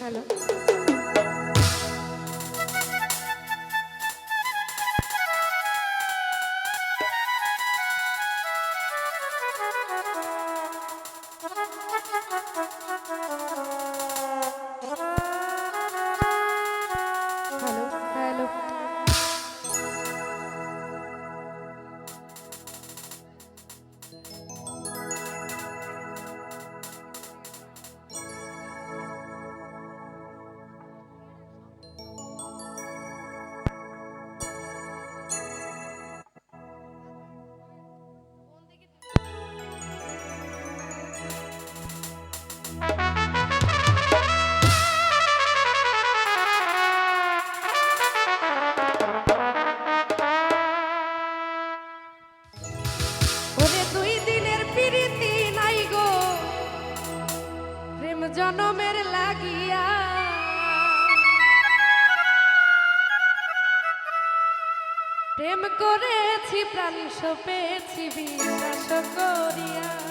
Hello করেছি প্রাণ সপেছি বিশ্বাস করিয়া।